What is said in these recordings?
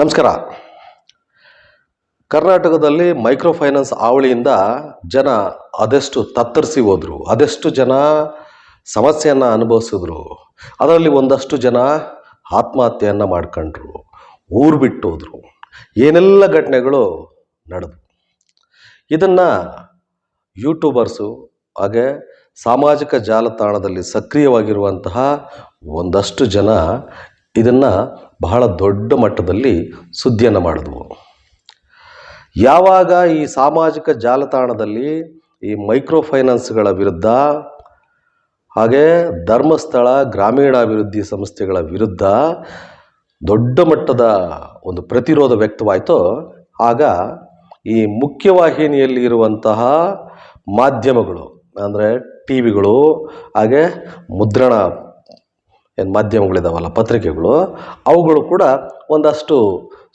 ನಮಸ್ಕಾರ. ಕರ್ನಾಟಕದಲ್ಲಿ micro finance ಹಾವಳಿಯಿಂದ ಜನ ಅದೆಷ್ಟು ತತ್ತರಿಸಿ ಹೋದರು, ಅದೆಷ್ಟು ಜನ ಸಮಸ್ಯೆಯನ್ನು ಅನುಭವಿಸಿದ್ರು, ಅದರಲ್ಲಿ ಒಂದಷ್ಟು ಜನ ಆತ್ಮಹತ್ಯೆಯನ್ನು ಮಾಡ್ಕೊಂಡ್ರು, ಊರು ಬಿಟ್ಟು ಹೋದರು, ಏನೆಲ್ಲ ಘಟನೆಗಳು ನಡೆದು. ಇದನ್ನು ಯೂಟ್ಯೂಬರ್ಸು ಹಾಗೆ ಸಾಮಾಜಿಕ ಜಾಲತಾಣದಲ್ಲಿ ಸಕ್ರಿಯವಾಗಿರುವಂತಹ ಒಂದಷ್ಟು ಜನ ಇದನ್ನು ಬಹಳ ದೊಡ್ಡ ಮಟ್ಟದಲ್ಲಿ ಸುದ್ದಿಯನ್ನು ಮಾಡಿದ್ವು. ಯಾವಾಗ ಈ ಸಾಮಾಜಿಕ ಜಾಲತಾಣದಲ್ಲಿ ಈ ಮೈಕ್ರೋ ಫೈನಾನ್ಸ್ಗಳ ವಿರುದ್ಧ ಹಾಗೆ ಧರ್ಮಸ್ಥಳ ಗ್ರಾಮೀಣಾಭಿವೃದ್ಧಿ ಸಂಸ್ಥೆಗಳ ವಿರುದ್ಧ ದೊಡ್ಡ ಮಟ್ಟದ ಒಂದು ಪ್ರತಿರೋಧ ವ್ಯಕ್ತವಾಯಿತೋ, ಆಗ ಈ ಮುಖ್ಯವಾಹಿನಿಯಲ್ಲಿ ಇರುವಂತಹ ಮಾಧ್ಯಮಗಳು, ಅಂದರೆ ಟಿ ವಿಗಳು ಹಾಗೆ ಮುದ್ರಣ ಏನು ಮಾಧ್ಯಮಗಳಿದಾವಲ್ಲ, ಪತ್ರಿಕೆಗಳು, ಅವುಗಳು ಕೂಡ ಒಂದಷ್ಟು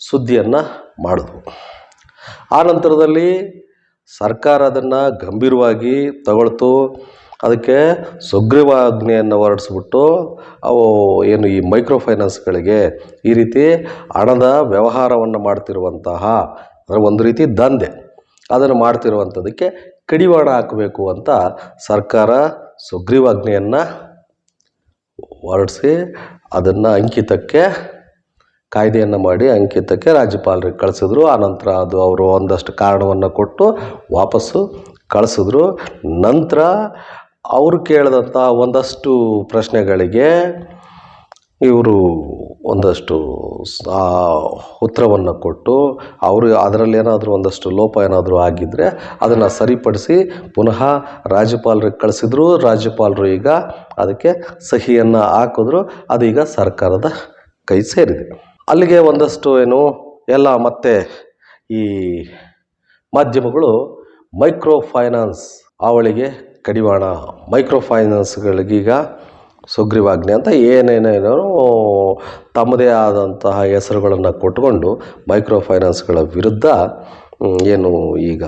ಸುದ್ದಿಯನ್ನು ಮಾಡಿದ್ವು. ಆ ನಂತರದಲ್ಲಿ ಸರ್ಕಾರ ಅದನ್ನು ಗಂಭೀರವಾಗಿ ತಗೊಳ್ತು. ಅದಕ್ಕೆ ಸುಗ್ರೀವಾಜ್ಞೆಯನ್ನು ಹೊರಡಿಸ್ಬಿಟ್ಟು ಅವು ಏನು ಈ ಮೈಕ್ರೋ ಫೈನಾನ್ಸ್ಗಳಿಗೆ ಈ ರೀತಿ ಹಣದ ವ್ಯವಹಾರವನ್ನು ಮಾಡ್ತಿರುವಂತಹ, ಅಂದರೆ ಒಂದು ರೀತಿ ದಂಧೆ, ಅದನ್ನು ಮಾಡ್ತಿರುವಂಥದ್ದಕ್ಕೆ ಕಡಿವಾಣ ಹಾಕಬೇಕು ಅಂತ ಸರ್ಕಾರ ಸುಗ್ರೀವಾಜ್ಞೆಯನ್ನು ಹೊರಡಿಸಿ ಅದನ್ನು ಅಂಕಿತಕ್ಕೆ ಕಾಯ್ದೆಯನ್ನು ಮಾಡಿ ಅಂಕಿತಕ್ಕೆ ರಾಜ್ಯಪಾಲರಿಗೆ ಕಳಿಸಿದ್ರು. ಆನಂತರ ಅದು ಅವರು ಒಂದಷ್ಟು ಕಾರಣವನ್ನು ಕೊಟ್ಟು ವಾಪಸ್ಸು ಕಳಿಸಿದ್ರು. ನಂತರ ಅವರು ಕೇಳಿದಂಥ ಒಂದಷ್ಟು ಪ್ರಶ್ನೆಗಳಿಗೆ ಇವರು ಒಂದಷ್ಟು ಉತ್ತರವನ್ನು ಕೊಟ್ಟು ಅವರು ಅದರಲ್ಲಿ ಏನಾದರೂ ಒಂದಷ್ಟು ಲೋಪ ಏನಾದರೂ ಆಗಿದ್ದರೆ ಅದನ್ನು ಸರಿಪಡಿಸಿ ಪುನಃ ರಾಜ್ಯಪಾಲರಿಗೆ ಕಳಿಸಿದ್ರು. ರಾಜ್ಯಪಾಲರು ಈಗ ಅದಕ್ಕೆ ಸಹಿಯನ್ನು ಹಾಕಿದ್ರು. ಅದೀಗ ಸರ್ಕಾರದ ಕೈ ಸೇರಿದೆ. ಅಲ್ಲಿಗೆ ಒಂದಷ್ಟು ಏನು ಎಲ್ಲ ಮತ್ತೆ ಈ ಮಾಧ್ಯಮಗಳು ಮೈಕ್ರೋ ಫೈನಾನ್ಸ್ ಅವಳಿಗೆ ಕಡಿವಾಣ. ಮೈಕ್ರೋ ಫೈನಾನ್ಸ್ಗಳಿಗೀಗ ಸುಗ್ರೀವಾಜ್ಞೆ ಅಂತ ಏನೇನೇನೋ ತಮ್ಮದೇ ಆದಂತಹ ಹೆಸರುಗಳನ್ನು ಕೊಟ್ಕೊಂಡು ಮೈಕ್ರೋ ಫೈನಾನ್ಸ್ಗಳ ವಿರುದ್ಧ ಏನು ಈಗ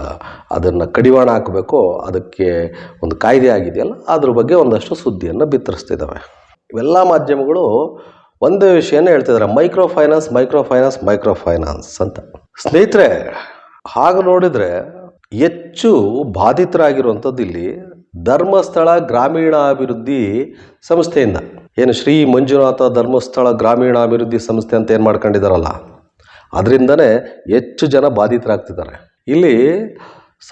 ಅದನ್ನು ಕಡಿವಾಣ ಹಾಕಬೇಕು, ಅದಕ್ಕೆ ಒಂದು ಕಾಯ್ದೆ ಆಗಿದೆಯಲ್ಲ, ಅದ್ರ ಬಗ್ಗೆ ಒಂದಷ್ಟು ಸುದ್ದಿಯನ್ನು ಬಿತ್ತರಿಸ್ತಿದ್ದಾವೆ ಇವೆಲ್ಲ ಮಾಧ್ಯಮಗಳು ಒಂದೇ ವಿಷಯನ ಹೇಳ್ತಿದ್ದಾರೆ micro finance micro finance micro finance ಅಂತ. ಸ್ನೇಹಿತರೆ, ಹಾಗೆ ನೋಡಿದರೆ ಹೆಚ್ಚು ಬಾಧಿತರಾಗಿರುವಂಥದ್ದು ಇಲ್ಲಿ ಧರ್ಮಸ್ಥಳ ಗ್ರಾಮೀಣಾಭಿವೃದ್ಧಿ ಸಂಸ್ಥೆಯಿಂದ. ಏನು ಶ್ರೀ ಮಂಜುನಾಥ ಧರ್ಮಸ್ಥಳ ಗ್ರಾಮೀಣಾಭಿವೃದ್ಧಿ ಸಂಸ್ಥೆ ಅಂತ ಏನು ಮಾಡ್ಕೊಂಡಿದ್ದಾರಲ್ಲ ಅದರಿಂದನೇ ಹೆಚ್ಚು ಜನ ಬಾಧಿತರಾಗ್ತಿದ್ದಾರೆ. ಇಲ್ಲಿ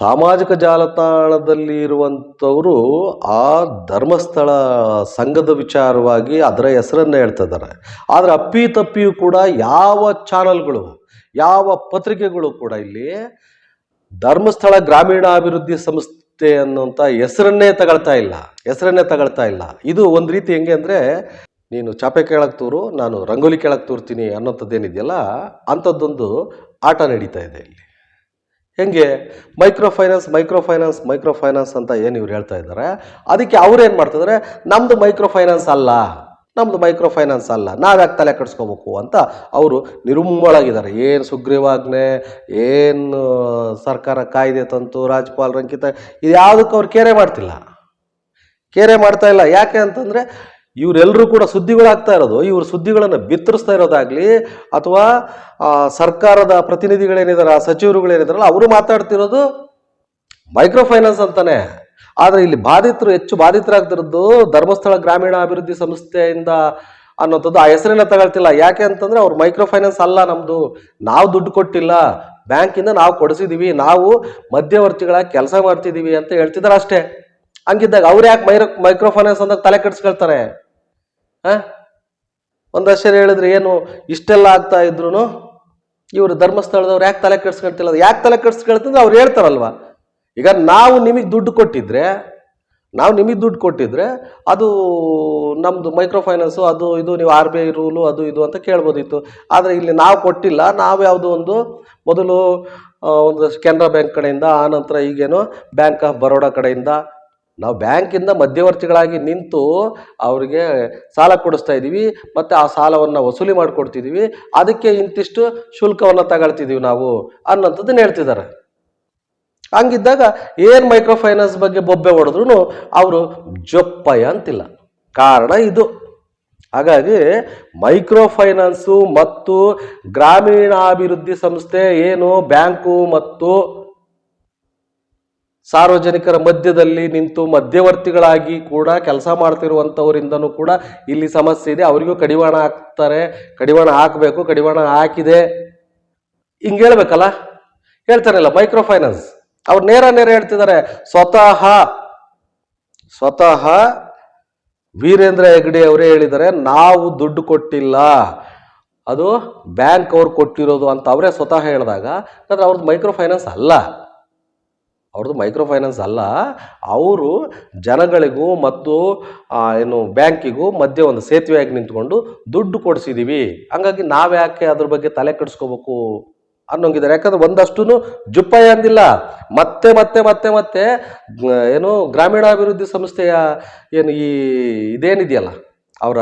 ಸಾಮಾಜಿಕ ಜಾಲತಾಣದಲ್ಲಿ ಇರುವಂಥವರು ಆ ಧರ್ಮಸ್ಥಳ ಸಂಘದ ವಿಚಾರವಾಗಿ ಅದರ ಹೆಸರನ್ನು ಹೇಳ್ತಾ ಇದ್ದಾರೆ. ಆದರೆ ಅಪ್ಪಿ ತಪ್ಪಿಯೂ ಕೂಡ ಯಾವ ಚಾನಲ್ಗಳು, ಯಾವ ಪತ್ರಿಕೆಗಳು ಕೂಡ ಇಲ್ಲಿ ಧರ್ಮಸ್ಥಳ ಗ್ರಾಮೀಣಾಭಿವೃದ್ಧಿ ಸಂಸ್ಥೆ ಅನ್ನುವಂಥ ಹೆಸರನ್ನೇ ತಗೊಳ್ತಾ ಇಲ್ಲ, ಹೆಸರನ್ನೇ ತಗೊಳ್ತಾ ಇಲ್ಲ. ಇದು ಒಂದು ರೀತಿ ಹೆಂಗೆ ಅಂದರೆ, ನೀನು ಚಾಪೆ ಕೇಳಕ್ಕೆ ತೂರು, ನಾನು ರಂಗೋಲಿ ಕೇಳಕ್ಕೆ ತೂರ್ತೀನಿ ಅನ್ನೋಂಥದ್ದೇನಿದೆಯಲ್ಲ ಅಂಥದ್ದೊಂದು ಆಟ ನಡೀತಾ ಇದೆ ಇಲ್ಲಿ. ಹೆಂಗೆ? Micro finance micro finance micro finance ಅಂತ ಏನು ಇವ್ರು ಹೇಳ್ತಾ ಇದ್ದಾರೆ? ಅದಕ್ಕೆ ಅವ್ರು ಏನು ಮಾಡ್ತಿದ್ದಾರೆ? ನಮ್ಮದು ಮೈಕ್ರೋ ಫೈನಾನ್ಸ್ ಅಲ್ಲ. ನಮ್ಮದು ಮೈಕ್ರೋ ಫೈನಾನ್ಸ್ ಅಲ್ಲ, ನಾವ್ಯಾಕೆ ತಲೆ ಕಟ್ಸ್ಕೋಬೇಕು ಅಂತ ಅವರು ನಿರುಮ್ಮಳಾಗಿದ್ದಾರೆ ಏನು ಸುಗ್ರೀವಾಜ್ಞೆ, ಏನು ಸರ್ಕಾರ ಕಾಯ್ದೆ ತಂತು ರಾಜ್ಯಪಾಲರ ರಂಕಿತ ಇದು ಯಾವುದಕ್ಕೂ ಅವ್ರು ಕೇರೆ ಮಾಡ್ತಿಲ್ಲ. ಕೇರೆ ಮಾಡ್ತಾ ಇಲ್ಲ. ಯಾಕೆ ಅಂತಂದರೆ ಇವರೆಲ್ಲರೂ ಕೂಡ ಸುದ್ದಿಗಳಾಗ್ತಾ ಇರೋದು, ಇವರು ಸುದ್ದಿಗಳನ್ನು ಬಿತ್ತರಿಸ್ತಾ ಇರೋದಾಗಲಿ ಅಥವಾ ಸರ್ಕಾರದ ಪ್ರತಿನಿಧಿಗಳೇನಿದ್ದಾರೆ ಸಚಿವರುಗಳೇನಿದ್ದಾರಲ್ಲ ಅವರು ಮಾತಾಡ್ತಿರೋದು ಮೈಕ್ರೋ ಫೈನಾನ್ಸ್ ಅಂತಾನೆ. ಆದರೆ ಇಲ್ಲಿ ಬಾಧಿತರು ಹೆಚ್ಚು ಬಾಧಿತರಾಗ್ತಿರೋದು ಧರ್ಮಸ್ಥಳ ಗ್ರಾಮೀಣ ಅಭಿವೃದ್ಧಿ ಸಂಸ್ಥೆಯಿಂದ ಅನ್ನೋಂಥದ್ದು ಆ ಹೆಸರಿನ ತಗೊಳ್ತಿಲ್ಲ. ಯಾಕೆ ಅಂತಂದ್ರೆ ಅವ್ರು ಮೈಕ್ರೋ ಫೈನಾನ್ಸ್ ಅಲ್ಲ ನಮ್ದು. ನಾವು ದುಡ್ಡು ಕೊಟ್ಟಿಲ್ಲ. ಬ್ಯಾಂಕಿಂದ ನಾವು ಕೊಡಿಸಿದೀವಿ. ನಾವು ಮಧ್ಯವರ್ತಿಗಳ ಕೆಲಸ ಮಾಡ್ತಿದೀವಿ ಅಂತ ಹೇಳ್ತಿದ್ದಾರೆ ಅಷ್ಟೇ. ಹಂಗಿದ್ದಾಗ ಅವ್ರು ಯಾಕೆ ಮೈರೋ ಮೈಕ್ರೋ ಫೈನಾನ್ಸ್ ಅಂದಾಗ ತಲೆ ಕೆಡಿಸ್ಕೊಳ್ತಾರೆ? ಆ? ಒಂದಷ್ಟು ಹೇಳಿದ್ರೆ ಏನು ಇಷ್ಟೆಲ್ಲ ಆಗ್ತಾ ಇದ್ರು ಇವರು ಧರ್ಮಸ್ಥಳದವ್ರು ಯಾಕೆ ತಲೆ ಕೆಡಿಸ್ಕೊಳ್ತಿಲ್ಲ? ಯಾಕೆ ತಲೆ ಕೆಡಿಸ್ಕೊಳ್ತಂದ್ರೆ ಅವ್ರು ಹೇಳ್ತಾರಲ್ವಾ? ಈಗ ನಾವು ನಿಮಗೆ ದುಡ್ಡು ಕೊಟ್ಟಿದ್ರೆ, ನಾವು ನಿಮಗೆ ದುಡ್ಡು ಕೊಟ್ಟಿದ್ರೆ ಅದು ನಮ್ಮದು ಮೈಕ್ರೋ ಫೈನಾನ್ಸು ಅದು ಇದು ನೀವು ಆರ್ ಬಿ ಐ ರೂಲು, ಅದು ಇದು ಅಂತ ಕೇಳ್ಬೋದಿತ್ತು. ಆದರೆ ಇಲ್ಲಿ ನಾವು ಕೊಟ್ಟಿಲ್ಲ, ನಾವು ಯಾವುದೋ ಒಂದು ಮೊದಲು ಒಂದು ಕೆನರಾ ಬ್ಯಾಂಕ್ ಕಡೆಯಿಂದ ಆನಂತರ ಈಗೇನು ಬ್ಯಾಂಕ್ ಆಫ್ ಬರೋಡಾ ಕಡೆಯಿಂದ ನಾವು ಬ್ಯಾಂಕಿಂದ ಮಧ್ಯವರ್ತಿಗಳಾಗಿ ನಿಂತು ಅವರಿಗೆ ಸಾಲ ಕೊಡಿಸ್ತಾ ಇದ್ದೀವಿ, ಮತ್ತು ಆ ಸಾಲವನ್ನು ವಸೂಲಿ ಮಾಡಿಕೊಡ್ತಿದ್ದೀವಿ, ಅದಕ್ಕೆ ಇಂತಿಷ್ಟು ಶುಲ್ಕವನ್ನು ತಗೊಳ್ತಿದ್ದೀವಿ ನಾವು ಅನ್ನೋಂಥದ್ದನ್ನು ಹೇಳ್ತಿದ್ದಾರೆ. ಹಂಗಿದ್ದಾಗ ಏನು ಮೈಕ್ರೋ ಫೈನಾನ್ಸ್ ಬಗ್ಗೆ ಬೊಬ್ಬೆ ಹೊಡೆದ್ರು ಅವರು ಜೊಪ್ಪಯ ಅಂತಿಲ್ಲ. ಕಾರಣ ಇದು. ಹಾಗಾಗಿ ಮೈಕ್ರೋ ಫೈನಾನ್ಸು ಮತ್ತು ಗ್ರಾಮೀಣಾಭಿವೃದ್ಧಿ ಸಂಸ್ಥೆ ಏನು ಬ್ಯಾಂಕು ಮತ್ತು ಸಾರ್ವಜನಿಕರ ಮಧ್ಯದಲ್ಲಿ ನಿಂತು ಮಧ್ಯವರ್ತಿಗಳಾಗಿ ಕೂಡ ಕೆಲಸ ಮಾಡ್ತಿರುವಂಥವರಿಂದನೂ ಕೂಡ ಇಲ್ಲಿ ಸಮಸ್ಯೆ ಇದೆ. ಅವರಿಗೂ ಕಡಿವಾಣ ಹಾಕ್ತಾರೆ. ಕಡಿವಾಣ ಹಾಕಬೇಕು, ಕಡಿವಾಣ ಹಾಕಿದೆ. ಹಿಂಗೆ ಹೇಳ್ಬೇಕಲ್ಲ? ಹೇಳ್ತಾರಲ್ಲ ಮೈಕ್ರೋ ಫೈನಾನ್ಸ್ ಅವ್ರು ನೇರ ನೇರ ಹೇಳ್ತಿದ್ದಾರೆ, ಸ್ವತಃ ಸ್ವತಃ ವೀರೇಂದ್ರ ಹೆಗ್ಡೆ ಅವರೇ ಹೇಳಿದ್ದಾರೆ, ನಾವು ದುಡ್ಡು ಕೊಟ್ಟಿಲ್ಲ, ಅದು ಬ್ಯಾಂಕ್ ಅವ್ರು ಕೊಟ್ಟಿರೋದು ಅಂತ ಅವರೇ ಸ್ವತಃ ಹೇಳಿದಾಗ ಯಾಕಂದ್ರೆ ಅವ್ರದ್ದು ಮೈಕ್ರೋ ಫೈನಾನ್ಸ್ ಅಲ್ಲ. ಅವ್ರದ್ದು ಮೈಕ್ರೋ ಫೈನಾನ್ಸ್ ಅಲ್ಲ. ಅವರು ಜನಗಳಿಗೂ ಮತ್ತು ಏನು ಬ್ಯಾಂಕಿಗೂ ಮಧ್ಯೆ ಒಂದು ಸೇತುವೆಯಾಗಿ ನಿಂತ್ಕೊಂಡು ದುಡ್ಡು ಕೊಡಿಸಿದ್ದೀವಿ ಹಂಗಾಗಿ ನಾವ್ಯಾಕೆ ಅದ್ರ ಬಗ್ಗೆ ತಲೆ ಕೆಡಿಸ್ಕೋಬೇಕು? ಅನ್ನೋಂಗಿದ್ದಾರೆ ಯಾಕಂದ್ರೆ ಒಂದಷ್ಟು ಜುಪ್ಪಾಯ ಅಂದಿಲ್ಲ. ಮತ್ತೆ ಮತ್ತೆ ಮತ್ತೆ ಮತ್ತೆ ಏನು ಗ್ರಾಮೀಣಾಭಿವೃದ್ಧಿ ಸಂಸ್ಥೆಯ ಏನು ಈ ಇದೇನಿದೆಯಲ್ಲ, ಅವರ,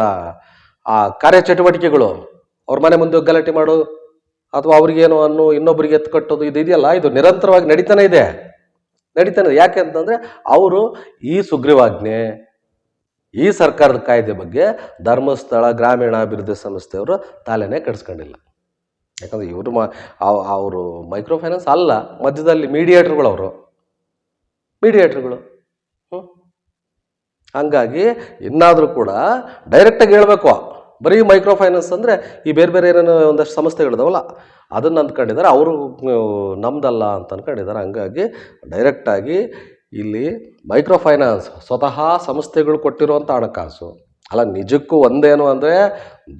ಆ ಕಾರ್ಯಚಟುವಟಿಕೆಗಳು, ಅವ್ರ ಮನೆ ಮುಂದೆ ಗಲಾಟೆ ಮಾಡು, ಅಥವಾ ಅವ್ರಿಗೇನು ಅನ್ನೋ ಇನ್ನೊಬ್ಬರಿಗೆ ಎತ್ತು ಕಟ್ಟೋದು ಇದು ಇದೆಯಲ್ಲ, ಇದು ನಿರಂತರವಾಗಿ ನಡೀತಾನೆ ಇದೆ. ನಡೀತಾನೆ ಯಾಕೆ ಅಂತಂದ್ರೆ ಅವರು ಈ ಸುಗ್ರೀವಾಜ್ಞೆ, ಈ ಸರ್ಕಾರದ ಕಾಯ್ದೆ ಬಗ್ಗೆ ಧರ್ಮಸ್ಥಳ ಗ್ರಾಮೀಣಾಭಿವೃದ್ಧಿ ಸಂಸ್ಥೆಯವರು ತಾಲೆನೇ ಕೆಡಿಸ್ಕೊಂಡಿಲ್ಲ. ಯಾಕಂದ್ರೆ ಇವರು ಮ ಅವರು ಮೈಕ್ರೋ ಫೈನಾನ್ಸ್ ಅಲ್ಲ, ಮಧ್ಯದಲ್ಲಿ ಮೀಡಿಯೇಟ್ರ್ಗಳು ಅವರು. ಮೀಡಿಯೇಟ್ರ್ಗಳು ಹ್ಞೂ ಹಂಗಾಗಿ ಇನ್ನಾದರೂ ಕೂಡ ಡೈರೆಕ್ಟಾಗಿ ಹೇಳಬೇಕು. ಬರೀ ಮೈಕ್ರೋ ಫೈನಾನ್ಸ್ ಅಂದರೆ ಈ ಬೇರೆ ಬೇರೆ ಏನೇನೋ ಒಂದಷ್ಟು ಸಂಸ್ಥೆಗಳಿದಾವಲ್ಲ, ಅದನ್ನು ಅಂದ್ಕೊಂಡಿದ್ದಾರೆ, ಅವರು ನಮ್ದಲ್ಲ ಅಂತ ಅಂದ್ಕೊಂಡಿದ್ದಾರೆ. ಹಂಗಾಗಿ ಡೈರೆಕ್ಟಾಗಿ ಇಲ್ಲಿ ಮೈಕ್ರೋ ಫೈನಾನ್ಸ್ ಸ್ವತಃ ಸಂಸ್ಥೆಗಳು ಕೊಟ್ಟಿರುವಂಥ ಹಣಕಾಸು. ಅಲ್ಲ, ನಿಜಕ್ಕೂ ಒಂದೇನು ಅಂದರೆ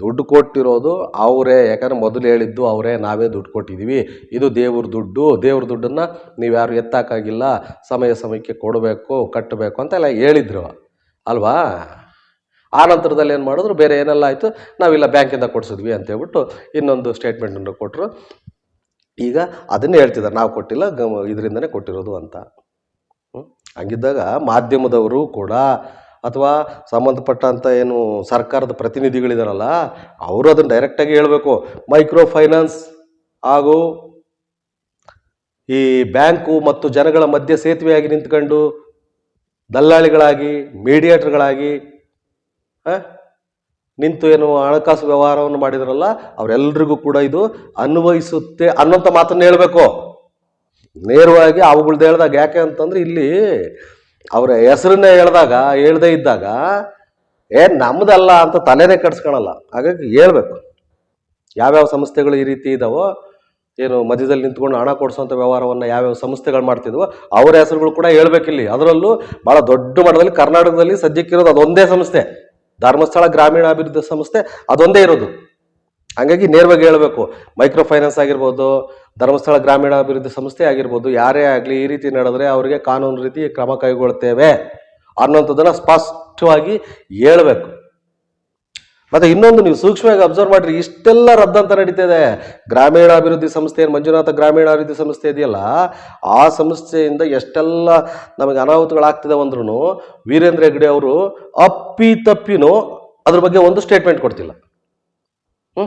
ದುಡ್ಡು ಕೊಟ್ಟಿರೋದು ಅವರೇ. ಯಾಕಂದ್ರೆ ಮೊದಲು ಹೇಳಿದ್ದು ಅವರೇ, ನಾವೇ ದುಡ್ಡು ಕೊಟ್ಟಿದ್ದೀವಿ ಇದು ದೇವ್ರ ದುಡ್ಡು. ದೇವ್ರ ದುಡ್ಡನ್ನು ನೀವು ಯಾರು ಎತ್ತಾಕಾಗಿಲ್ಲ, ಸಮಯ ಸಮಯಕ್ಕೆ ಕೊಡಬೇಕು, ಕಟ್ಟಬೇಕು ಅಂತೆಲ್ಲ ಹೇಳಿದ್ರು. ಅಲ್ವಾ? ಆ ನಂತರದಲ್ಲಿ ಏನು ಮಾಡಿದ್ರು? ಬೇರೆ ಏನೆಲ್ಲ ಆಯಿತು? ನಾವಿಲ್ಲ ಬ್ಯಾಂಕಿಂದ ಕೊಡಿಸಿದ್ವಿ ಅಂತ ಹೇಳ್ಬಿಟ್ಟು ಇನ್ನೊಂದು ಸ್ಟೇಟ್ಮೆಂಟನ್ನು ಕೊಟ್ಟರು ಈಗ ಅದನ್ನೇ ಹೇಳ್ತಿದ್ದಾರೆ. ನಾವು ಕೊಟ್ಟಿಲ್ಲ ಗ ಇದರಿಂದನೇ ಕೊಟ್ಟಿರೋದು ಅಂತ? ಹಂಗಿದ್ದಾಗ ಮಾಧ್ಯಮದವರು ಕೂಡ ಅಥವಾ ಸಂಬಂಧಪಟ್ಟಂಥ ಏನು ಸರ್ಕಾರದ ಪ್ರತಿನಿಧಿಗಳಿದಾರಲ್ಲ, ಅವರು ಅದನ್ನು ಡೈರೆಕ್ಟಾಗಿ ಹೇಳಬೇಕು. ಮೈಕ್ರೋ ಫೈನಾನ್ಸ್ ಹಾಗೂ ಈ ಬ್ಯಾಂಕು ಮತ್ತು ಜನಗಳ ಮಧ್ಯೆ ಸೇತುವೆಯಾಗಿ ನಿಂತ್ಕೊಂಡು ದಲ್ಲಾಳಿಗಳಾಗಿ, ಮೀಡಿಯೇಟರ್ಗಳಾಗಿ ನಿಂತು ಏನು ಹಣಕಾಸು ವ್ಯವಹಾರವನ್ನು ಮಾಡಿದ್ರಲ್ಲ ಅವರೆಲ್ಲರಿಗೂ ಕೂಡ ಇದು ಅನ್ವಯಿಸುತ್ತೆ ಅನ್ನೋಂಥ ಮಾತನ್ನು ಹೇಳಬೇಕು. ನೇರವಾಗಿ ಅವುಗಳ್ದು ಹೇಳ್ದಾಗ ಯಾಕೆ ಅಂತಂದ್ರೆ ಇಲ್ಲಿ ಅವರ ಹೆಸರನ್ನ ಹೇಳ್ದಾಗ, ಹೇಳ್ದೇ ಇದ್ದಾಗ, ಏ ನಮ್ಮದಲ್ಲ ಅಂತ ತಲೆನೇ ಕಟ್ಸ್ಕೊಳಲ್ಲ ಹಾಗಾಗಿ ಹೇಳ್ಬೇಕು. ಯಾವ್ಯಾವ ಸಂಸ್ಥೆಗಳು ಈ ರೀತಿ ಇದಾವೋ, ಏನು ಮಧ್ಯದಲ್ಲಿ ನಿಂತ್ಕೊಂಡು ಹಣ ಕೊಡಿಸೋಂಥ ವ್ಯವಹಾರವನ್ನು ಯಾವ್ಯಾವ ಸಂಸ್ಥೆಗಳು ಮಾಡ್ತಿದ್ವೋ, ಅವರ ಹೆಸರುಗಳು ಕೂಡ ಹೇಳ್ಬೇಕಿಲ್ಲಿ. ಅದರಲ್ಲೂ ಭಾಳ ದೊಡ್ಡ ಮಟ್ಟದಲ್ಲಿ ಕರ್ನಾಟಕದಲ್ಲಿ ಸದ್ಯಕ್ಕಿರೋದು ಅದೊಂದೇ ಸಂಸ್ಥೆ. ಧರ್ಮಸ್ಥಳ ಗ್ರಾಮೀಣಾಭಿವೃದ್ಧಿ ಸಂಸ್ಥೆ ಅದೊಂದೇ ಇರೋದು. ಹಂಗಾಗಿ ನೇರವಾಗಿ ಹೇಳಬೇಕು ಮೈಕ್ರೋ ಫೈನಾನ್ಸ್ ಆಗಿರ್ಬೋದು, ಧರ್ಮಸ್ಥಳ ಗ್ರಾಮೀಣಾಭಿವೃದ್ಧಿ ಸಂಸ್ಥೆ ಆಗಿರ್ಬೋದು, ಯಾರೇ ಆಗಲಿ ಈ ರೀತಿ ನಡೆದ್ರೆ ಅವರಿಗೆ ಕಾನೂನು ರೀತಿ ಕ್ರಮ ಕೈಗೊಳ್ತೇವೆ ಅನ್ನೋಂಥದ್ದನ್ನು ಸ್ಪಷ್ಟವಾಗಿ ಹೇಳಬೇಕು. ಮತ್ತೆ ಇನ್ನೊಂದು ನೀವು ಸೂಕ್ಷ್ಮವಾಗಿ ಅಬ್ಸರ್ವ್ ಮಾಡಿರಿ, ಇಷ್ಟೆಲ್ಲ ರದ್ದಂತ ನಡೀತಾ ಇದೆ. ಗ್ರಾಮೀಣಾಭಿವೃದ್ಧಿ ಸಂಸ್ಥೆ ಮಂಜುನಾಥ ಗ್ರಾಮೀಣಾಭಿವೃದ್ಧಿ ಸಂಸ್ಥೆ ಇದೆಯಲ್ಲ, ಆ ಸಂಸ್ಥೆಯಿಂದ ಎಷ್ಟೆಲ್ಲ ನಮಗೆ ಅನಾಹುತಗಳಾಗ್ತಿದೆ ಅಂದ್ರೂ ವೀರೇಂದ್ರ ಹೆಗ್ಡೆ ಅವರು ಅಪ್ಪಿ ತಪ್ಪಿನೂ ಅದ್ರ ಬಗ್ಗೆ ಒಂದು ಸ್ಟೇಟ್ಮೆಂಟ್ ಕೊಡ್ತಿಲ್ಲ. ಹ್ಞೂ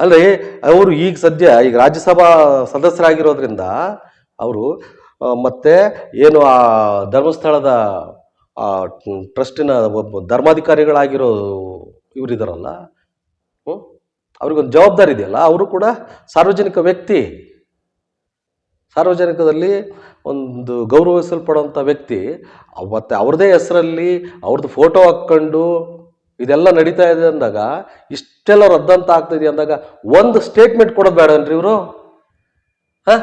ಅಲ್ರಿ, ಅವರು ಈಗ ಸದ್ಯ ಈಗ ರಾಜ್ಯಸಭಾ ಸದಸ್ಯರಾಗಿರೋದ್ರಿಂದ ಅವರು ಮತ್ತೆ ಏನು ಆ ಧರ್ಮಸ್ಥಳದ ಟ್ರಸ್ಟಿನ ಒಬ್ಬ ಧರ್ಮಾಧಿಕಾರಿಗಳಾಗಿರೋ ಇವರಿದಾರಲ್ಲ ಹ್ಞೂ ಅವ್ರಿಗೊಂದು ಜವಾಬ್ದಾರಿ ಇದೆಯಲ್ಲ, ಅವರು ಕೂಡ ಸಾರ್ವಜನಿಕ ವ್ಯಕ್ತಿ. ಸಾರ್ವಜನಿಕದಲ್ಲಿ ಒಂದು ಗೌರವಿಸಲ್ಪಡುವಂಥ ವ್ಯಕ್ತಿ. ಮತ್ತೆ ಅವ್ರದ್ದೇ ಹೆಸರಲ್ಲಿ ಅವ್ರದ್ದು ಫೋಟೋ ಹಾಕ್ಕೊಂಡು ಇದೆಲ್ಲ ನಡೀತಾ ಇದೆ ಅಂದಾಗ, ಇಷ್ಟೆಲ್ಲ ರದ್ದಂತ ಆಗ್ತಿದೆ ಅಂದಾಗ ಒಂದು ಸ್ಟೇಟ್ಮೆಂಟ್ ಕೊಡೋದು ಬೇಡನ್ರಿ ಇವರು? ಹ?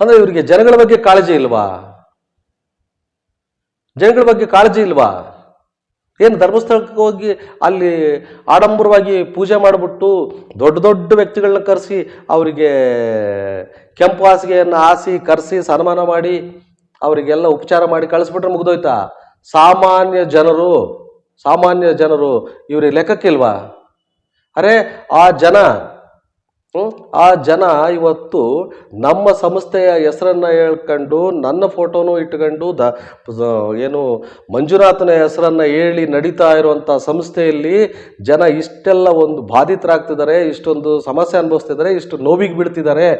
ಅಂದ್ರೆ ಇವರಿಗೆ ಜನಗಳ ಬಗ್ಗೆ ಕಾಳಜಿ ಇಲ್ವಾ? ಜನಗಳ ಬಗ್ಗೆ ಕಾಳಜಿ ಇಲ್ವಾ? ಏನು ಧರ್ಮಸ್ಥಳಕ್ಕೆ ಹೋಗಿ ಅಲ್ಲಿ ಆಡಂಬರವಾಗಿ ಪೂಜೆ ಮಾಡಿಬಿಟ್ಟು ದೊಡ್ಡ ದೊಡ್ಡ ವ್ಯಕ್ತಿಗಳನ್ನ ಕರೆಸಿ ಅವರಿಗೆ ಕೆಂಪು ಹಾಸಿಗೆಯನ್ನು ಹಾಸಿ, ಕರೆಸಿ, ಸನ್ಮಾನ ಮಾಡಿ ಅವರಿಗೆಲ್ಲ ಉಪಚಾರ ಮಾಡಿ ಕಳಿಸ್ಬಿಟ್ರೆ ಮುಗಿದೋಯ್ತಾ? ಸಾಮಾನ್ಯ ಜನರು ಸಾಮಾನ್ಯ ಜನರು ಇವ್ರಿಗೆ ಲೆಕ್ಕಕ್ಕಿಲ್ವಾ? ಅರೆ, ಆ ಜನ? ಆ ಜನ ಇವತ್ತು ನಮ್ಮ ಸಂಸ್ಥೆಯ ಹೆಸರನ್ನು ಹೇಳ್ಕೊಂಡು, ನನ್ನ ಫೋಟೋನು ಇಟ್ಕೊಂಡು, ದ- ಏನು, ಮಂಜುನಾಥನ ಹೆಸರನ್ನು ಹೇಳಿ ನಡೀತಾ ಇರುವಂಥ ಸಂಸ್ಥೆಯಲ್ಲಿ ಜನ ಇಷ್ಟೆಲ್ಲ ಒಂದು ಬಾಧಿತರಾಗ್ತಿದ್ದಾರೆ, ಇಷ್ಟೊಂದು ಸಮಸ್ಯೆ ಅನುಭವಿಸ್ತಿದ್ದಾರೆ, ಇಷ್ಟು ನೋವಿಗೆ ಬಿಡ್ತಿದ್ದಾರೆ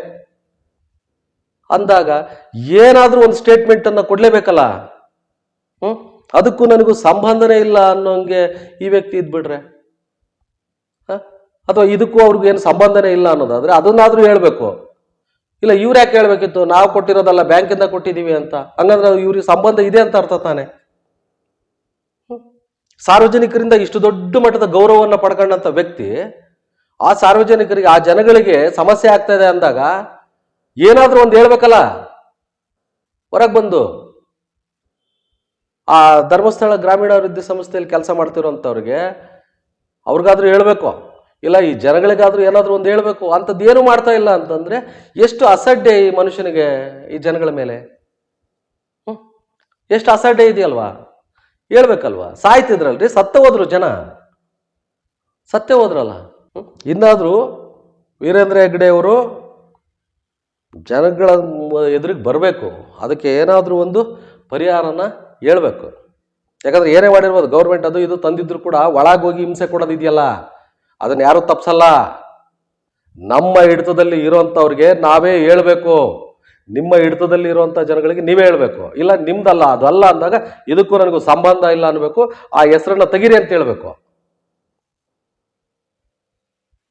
ಅಂದಾಗ ಏನಾದರೂ ಒಂದು ಸ್ಟೇಟ್ಮೆಂಟನ್ನು ಕೊಡಲೇಬೇಕಲ್ಲ? ಹ್ಞೂ ಅದಕ್ಕೂ ನನಗೂ ಸಂಬಂಧನೇ ಇಲ್ಲ ಅನ್ನೋಂಗೆ ಈ ವ್ಯಕ್ತಿ ಇದ್ಬಿಟ್ರೆ. ಅಥವಾ ಇದಕ್ಕೂ ಅವ್ರಿಗೂ ಏನು ಸಂಬಂಧನೇ ಇಲ್ಲ ಅನ್ನೋದಾದರೆ ಅದನ್ನಾದರೂ ಹೇಳಬೇಕು. ಇಲ್ಲ, ಇವ್ರು ಯಾಕೆ ಹೇಳಬೇಕಿತ್ತು? ನಾವು ಕೊಟ್ಟಿರೋದಲ್ಲ, ಬ್ಯಾಂಕಿಂದ ಕೊಟ್ಟಿದ್ದೀವಿ ಅಂತ. ಹಂಗಂದ್ರೆ ಇವ್ರಿಗೆ ಸಂಬಂಧ ಇದೆ ಅಂತ ಅರ್ಥ ತಾನೆ. ಸಾರ್ವಜನಿಕರಿಂದ ಇಷ್ಟು ದೊಡ್ಡ ಮಟ್ಟದ ಗೌರವವನ್ನು ಪಡ್ಕೊಂಡಂಥ ವ್ಯಕ್ತಿ, ಆ ಸಾರ್ವಜನಿಕರಿಗೆ, ಆ ಜನಗಳಿಗೆ ಸಮಸ್ಯೆ ಆಗ್ತಾ ಇದೆ ಅಂದಾಗ ಏನಾದರೂ ಒಂದು ಹೇಳ್ಬೇಕಲ್ಲ? ಹೊರಗೆ ಬಂದು. ಆ ಧರ್ಮಸ್ಥಳ ಗ್ರಾಮೀಣಾಭಿವೃದ್ಧಿ ಸಂಸ್ಥೆಯಲ್ಲಿ ಕೆಲಸ ಮಾಡ್ತಿರೋಂಥವ್ರಿಗೆ ಅವ್ರಿಗಾದ್ರೂ ಹೇಳಬೇಕು. ಇಲ್ಲ, ಈ ಜನಗಳಿಗಾದರೂ ಏನಾದರೂ ಒಂದು ಹೇಳಬೇಕು. ಅಂಥದ್ದು ಏನು ಮಾಡ್ತಾ ಇಲ್ಲ ಅಂತಂದರೆ ಎಷ್ಟು ಅಸಡ್ಡೆ ಈ ಮನುಷ್ಯನಿಗೆ ಈ ಜನಗಳ ಮೇಲೆ? ಎಷ್ಟು ಅಸಡ್ಡೆ ಇದೆಯಲ್ವಾ? ಹೇಳ್ಬೇಕಲ್ವಾ? ಸಾಯ್ತಿದ್ರಲ್ರಿ, ಸತ್ತ ಹೋದ್ರು ಜನ. ಸತ್ತೇ ಹೋದ್ರಲ್ಲ. ಇನ್ನಾದರೂ ವೀರೇಂದ್ರ ಹೆಗ್ಗಡೆ ಅವರು ಜನಗಳ ಎದುರಿಗೆ ಬರಬೇಕು. ಅದಕ್ಕೆ ಏನಾದರೂ ಒಂದು ಪರಿಹಾರನ ಹೇಳ್ಬೇಕು. ಯಾಕಂದ್ರೆ ಏನೇ ಮಾಡಿರ್ಬೋದು ಗೌರ್ಮೆಂಟ್ ಅದು ಇದು ತಂದಿದ್ರು ಕೂಡ ಒಳಗೋಗಿ ಹಿಂಸೆ ಕೊಡೋದು ಇದೆಯಲ್ಲ ಅದನ್ನ ಯಾರು ತಪ್ಸಲ್ಲ. ನಮ್ಮ ಹಿಡಿತದಲ್ಲಿ ಇರೋಂಥವ್ರಿಗೆ ನಾವೇ ಹೇಳ್ಬೇಕು. ನಿಮ್ಮ ಹಿಡಿತದಲ್ಲಿ ಇರುವಂಥ ಜನಗಳಿಗೆ ನೀವೇ ಹೇಳ್ಬೇಕು. ಇಲ್ಲ, ನಿಮ್ದಲ್ಲ ಅದು ಅಲ್ಲ ಅಂದಾಗ ಇದಕ್ಕೂ ನನಗೂ ಸಂಬಂಧ ಇಲ್ಲ ಅನ್ಬೇಕು. ಆ ಹೆಸರನ್ನ ತೆಗೀರಿ ಅಂತ ಹೇಳ್ಬೇಕು.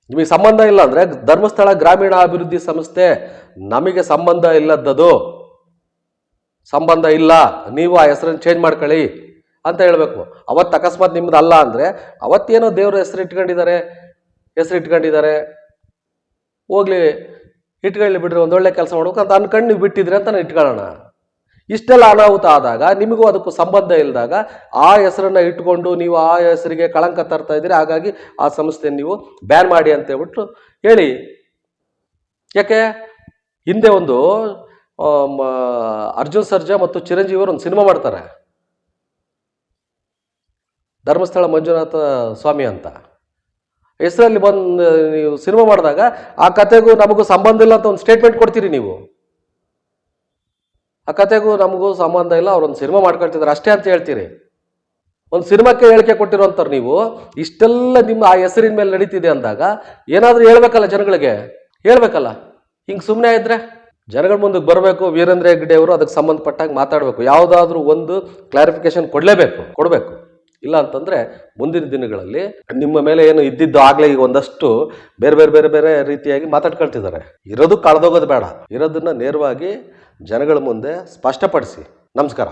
ನಿಮಗೆ ಸಂಬಂಧ ಇಲ್ಲ ಅಂದ್ರೆ ಧರ್ಮಸ್ಥಳ ಗ್ರಾಮೀಣ ಅಭಿವೃದ್ಧಿ ಸಂಸ್ಥೆ ನಮಗೆ ಸಂಬಂಧ ಇಲ್ಲದ್ದದು. ಸಂಬಂಧ ಇಲ್ಲ, ನೀವು ಆ ಹೆಸರನ್ನು ಚೇಂಜ್ ಮಾಡ್ಕೊಳ್ಳಿ ಅಂತ ಹೇಳಬೇಕು. ಅವತ್ತು ಅಕಸ್ಮಾತ್ ನಿಮ್ದು ಅಲ್ಲ ಅಂದರೆ, ಅವತ್ತೇನೋ ದೇವ್ರ ಹೆಸರು ಇಟ್ಕೊಂಡಿದ್ದಾರೆ ಹೆಸರು ಇಟ್ಕೊಂಡಿದ್ದಾರೆ, ಹೋಗ್ಲಿ, ಇಟ್ಕೊಳ್ಳಿ ಬಿಡ್ರಿ ಒಂದೊಳ್ಳೆ ಕೆಲಸ ಮಾಡ್ಬೇಕು ಅಂತ ಅನ್ಕಂಡು ನೀವು ಬಿಟ್ಟಿದ್ರಿ ಅಂತ ನಾನು ಇಟ್ಕೊಳ್ಳೋಣ. ಇಷ್ಟೆಲ್ಲ ಅನಾಹುತ ಆದಾಗ, ನಿಮಗೂ ಅದಕ್ಕೂ ಸಂಬಂಧ ಇಲ್ಲದಾಗ ಆ ಹೆಸರನ್ನು ಇಟ್ಕೊಂಡು ನೀವು ಆ ಹೆಸರಿಗೆ ಕಳಂಕ ತರ್ತಾ ಇದ್ದೀರಿ, ಹಾಗಾಗಿ ಆ ಸಂಸ್ಥೆಯನ್ನು ನೀವು ಬ್ಯಾನ್ ಮಾಡಿ ಅಂತ ಹೇಳ್ಬಿಟ್ಟು ಹೇಳಿ. ಯಾಕೆ? ಹಿಂದೆ ಒಂದು ಅರ್ಜುನ್ ಸರ್ಜಾ ಮತ್ತು ಚಿರಂಜೀವಿ ಅವರು ಒಂದು ಸಿನಿಮಾ ಮಾಡ್ತಾರೆ. ಧರ್ಮಸ್ಥಳ ಮಂಜುನಾಥ ಸ್ವಾಮಿ ಅಂತ. ಹೆಸರಲ್ಲಿ ಬಂದು, ನೀವು ಸಿನಿಮಾ ಮಾಡಿದಾಗ ಆ ಕತೆಗೂ ನಮಗೂ ಸಂಬಂಧ ಇಲ್ಲ ಅಂತ ಒಂದು ಸ್ಟೇಟ್ಮೆಂಟ್ ಕೊಡ್ತೀರಿ ನೀವು. ಆ ಕತೆಗೂ ನಮಗೂ ಸಂಬಂಧ ಇಲ್ಲ ಅವ್ರೊಂದು ಸಿನಿಮಾ ಮಾಡ್ಕೊಳ್ತಿದ್ದಾರೆ ಅಷ್ಟೇ ಅಂತ ಹೇಳ್ತೀರಿ. ಒಂದು ಸಿನಿಮಾಕ್ಕೆ ಹೇಳಿಕೆ ಕೊಟ್ಟಿರೋಂಥವ್ರು ನೀವು, ಇಷ್ಟೆಲ್ಲ ನಿಮ್ಮ ಆ ಹೆಸರಿನ ಮೇಲೆ ನಡೀತಿದೆ ಅಂದಾಗ ಏನಾದರೂ ಹೇಳ್ಬೇಕಲ್ಲ ಜನಗಳಿಗೆ? ಹೇಳ್ಬೇಕಲ್ಲ? ಹಿಂಗೆ ಸುಮ್ಮನೆ ಇದ್ರೆ? ಜನಗಳ ಮುಂದಕ್ಕೆ ಬರಬೇಕು, ವೀರೇಂದ್ರ ಹೆಗ್ಗಡೆ ಅವರು ಅದಕ್ಕೆ ಸಂಬಂಧಪಟ್ಟಾಗ ಮಾತಾಡಬೇಕು. ಯಾವುದಾದ್ರೂ ಒಂದು ಕ್ಲಾರಿಫಿಕೇಶನ್ ಕೊಡಲೇಬೇಕು, ಕೊಡಬೇಕು. ಇಲ್ಲ ಅಂತಂದರೆ ಮುಂದಿನ ದಿನಗಳಲ್ಲಿ ನಿಮ್ಮ ಮೇಲೆ ಏನು ಇದ್ದಿದ್ದು ಆಗಲೇ ಈಗ ಒಂದಷ್ಟು ಬೇರೆ ಬೇರೆ ಬೇರೆ ಬೇರೆ ರೀತಿಯಾಗಿ ಮಾತಾಡ್ಕೊಳ್ತಿದ್ದಾರೆ. ಇರೋದು ಕಳೆದೋಗೋದು ಬೇಡ. ಇರೋದನ್ನ ನೇರವಾಗಿ ಜನಗಳ ಮುಂದೆ ಸ್ಪಷ್ಟಪಡಿಸಿ. ನಮಸ್ಕಾರ.